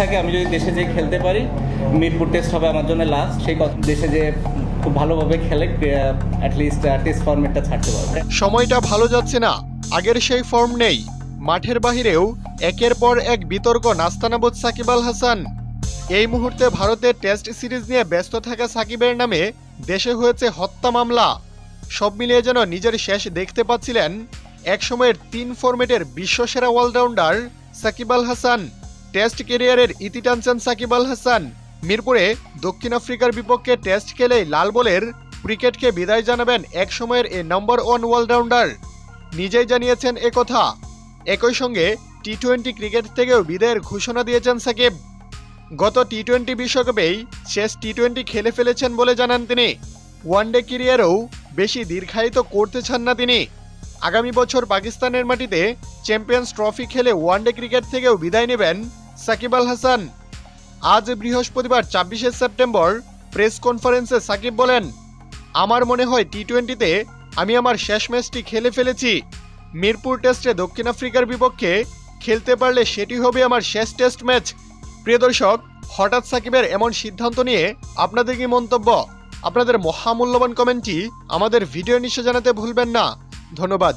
থাকে, আমি যদি দেশে যেয়ে খেলতে পারি, মিরপুর টেস্ট হবে আমার জন্য লাস্ট সেই দেশে যে খুব ভালোভাবে খেলে অ্যাটলিস্ট টেস্ট ফর্মেটটা ছাড়তে পারবে। সময়টা ভালো যাচ্ছে না। আগের সেই ফর্ম নেই। মাঠের বাহিরেও একের পর এক বিতর্ক নাস্তানাবুদ সাকিব আল হাসান। এই মুহূর্তে ভারতের টেস্ট সিরিজ নিয়ে ব্যস্ত থাকা সাকিবের নামে দেশে হয়েছে হত্যা মামলা। সব মিলিয়ে যেন নিজের শেষ দেখতে পাচ্ছিলেন একসময়ের তিন ফরম্যাটের বিশ্বসেরা অলরাউন্ডার সাকিব আল হাসান। টেস্ট কেরিয়ারের ইতি টানছেন সাকিব আল হাসান। মিরপুরে দক্ষিণ আফ্রিকার বিপক্ষে টেস্ট খেলেই লাল বলের ক্রিকেটকে বিদায় জানাবেন এক সময়ের এ নম্বর ওয়ান অলরাউন্ডার নিজেই জানিয়েছেন কথা। একই সঙ্গে টি টোয়েন্টি ক্রিকেট থেকেও বিদায়ের ঘোষণা দিয়েছেন সাকিব। গত টি টোয়েন্টি বিশ্বকাপেই শেষ টি টোয়েন্টি খেলে ফেলেছেন বলে জানান তিনি। ওয়ানডে ক্যারিয়ারেও বেশি দীর্ঘায়িত করতে চান না তিনি। আগামী বছর পাকিস্তানের মাটিতে চ্যাম্পিয়ন্স ট্রফি খেলে ওয়ানডে ক্রিকেট থেকেও বিদায় নেবেন সাকিব আল হাসান। আজ বৃহস্পতিবার ছাব্বিশে সেপ্টেম্বর প্রেস কনফারেন্সে সাকিব বলেন, আমার মনে হয় টি টোয়েন্টিতে আমি আমার শেষ ম্যাচটি খেলে ফেলেছি। মিরপুর টেস্টে দক্ষিণ আফ্রিকার বিপক্ষে খেলতে পারলে সেটি হবে আমার শেষ টেস্ট ম্যাচ। প্রিয় দর্শক, হঠাৎ সাকিবের এমন সিদ্ধান্ত নিয়ে আপনাদের কি মন্তব্য? আপনাদের মহামূল্যবান কমেন্টটি আমাদের ভিডিও নিচে জানাতে ভুলবেন না। ধন্যবাদ।